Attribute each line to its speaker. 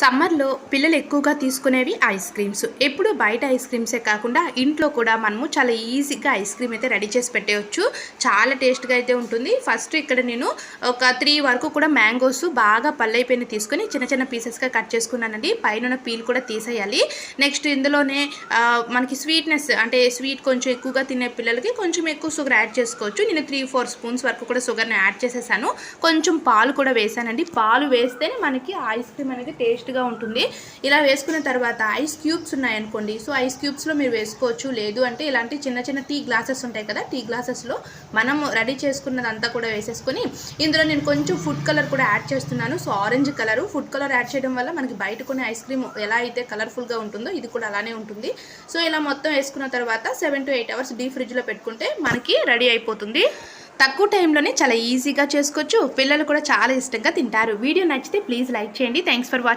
Speaker 1: సమ్మర్లో పిల్లలు ఎక్కువగా తీసుకునేవి ఐస్ క్రీమ్స్. ఎప్పుడు బయట ఐస్ క్రీమ్సే కాకుండా ఇంట్లో కూడా మనము చాలా ఈజీగా ఐస్ క్రీమ్ అయితే రెడీ చేసి పెట్టేయచ్చు. చాలా టేస్ట్గా అయితే ఉంటుంది. ఫస్ట్ ఇక్కడ నేను ఒక త్రీ వరకు కూడా మ్యాంగోస్ బాగా పల్లైపోయిన తీసుకొని చిన్న చిన్న పీసెస్గా కట్ చేసుకున్నానండి. పైన పీల్ కూడా తీసేయాలి. నెక్స్ట్ ఇందులోనే మనకి స్వీట్నెస్ అంటే స్వీట్ కొంచెం ఎక్కువగా తినే పిల్లలకి కొంచెం ఎక్కువ షుగర్ యాడ్ చేసుకోవచ్చు. నేను త్రీ ఫోర్ స్పూన్స్ వరకు కూడా షుగర్ని యాడ్ చేసేసాను. కొంచెం పాలు కూడా వేసానండి. పాలు వేస్తేనే మనకి ఐస్ క్రీమ్ అనేది టేస్ట్ టేస్ట్గా ఉంటుంది. ఇలా వేసుకున్న తర్వాత ఐస్ క్యూబ్స్ ఉన్నాయనుకోండి. సో ఐస్ క్యూబ్స్లో మీరు వేసుకోవచ్చు. లేదు అంటే ఇలాంటి చిన్న చిన్న టీ గ్లాసెస్ ఉంటాయి కదా టీ గ్లాసెస్లో మనం రెడీ చేసుకున్నదంతా కూడా వేసేసుకొని ఇందులో నేను కొంచెం ఫుడ్ కలర్ కూడా యాడ్ చేస్తున్నాను. So orange colour food colour add చేయడం వల్ల మనకి బయట కొన్ని ఐస్ క్రీమ్ ఎలా అయితే కలర్ఫుల్గా ఉంటుందో ఇది కూడా అలానే ఉంటుంది. సో ఇలా మొత్తం వేసుకున్న తర్వాత సెవెన్ టు ఎయిట్ అవర్స్ డీ ఫ్రిడ్జ్లో పెట్టుకుంటే మనకి రెడీ అయిపోతుంది. తక్కువ టైంలోనే చాలా ఈజీగా చేసుకోవచ్చు. పిల్లలు కూడా చాలా ఇష్టంగా తింటారు. వీడియో నచ్చితే ప్లీజ్ లైక్ చేయండి. Thanks for watching